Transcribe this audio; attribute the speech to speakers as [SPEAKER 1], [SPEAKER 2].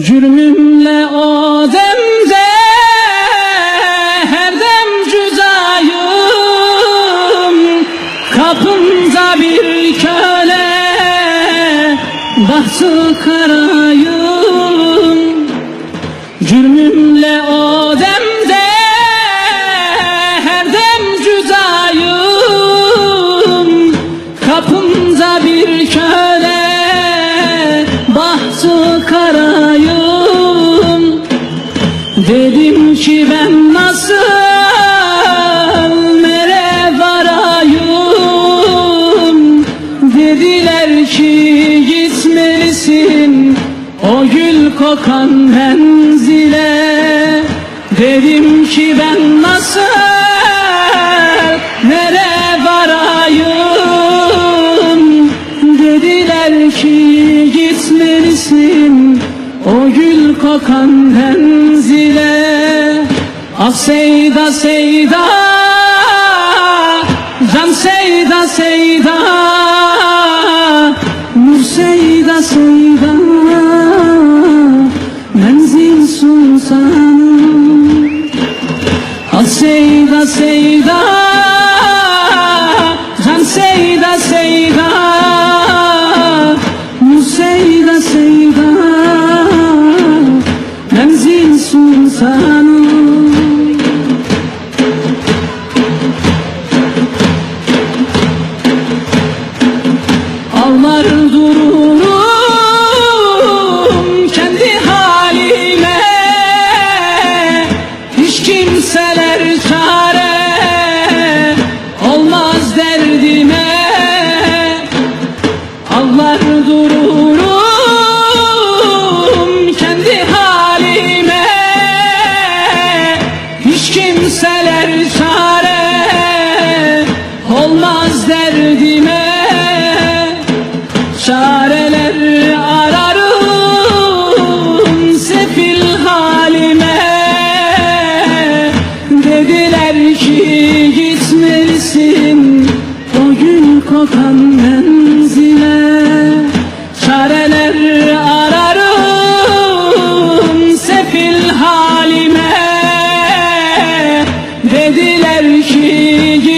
[SPEAKER 1] Cürmümle o demde her dem cüzayım. Kapımda bir köle bahtı karayım ki ben nasıl nere varayım? Dediler ki gitmelisin. O gül kokan menzile. Dedim ki ben nasıl nere varayım? Dediler ki gitmelisin. O gül kokan menzile Ah Seyda Seyda Can Seyda Seyda Nur Seyda Seyda Menzil sultanım Ah Seyda Seyda Can Seyda Seyda Nur Seyda Seyda Hiç kimseler çare olmaz derdime. Ağlar dururum kendi halime. Hiç kimseler 轻轻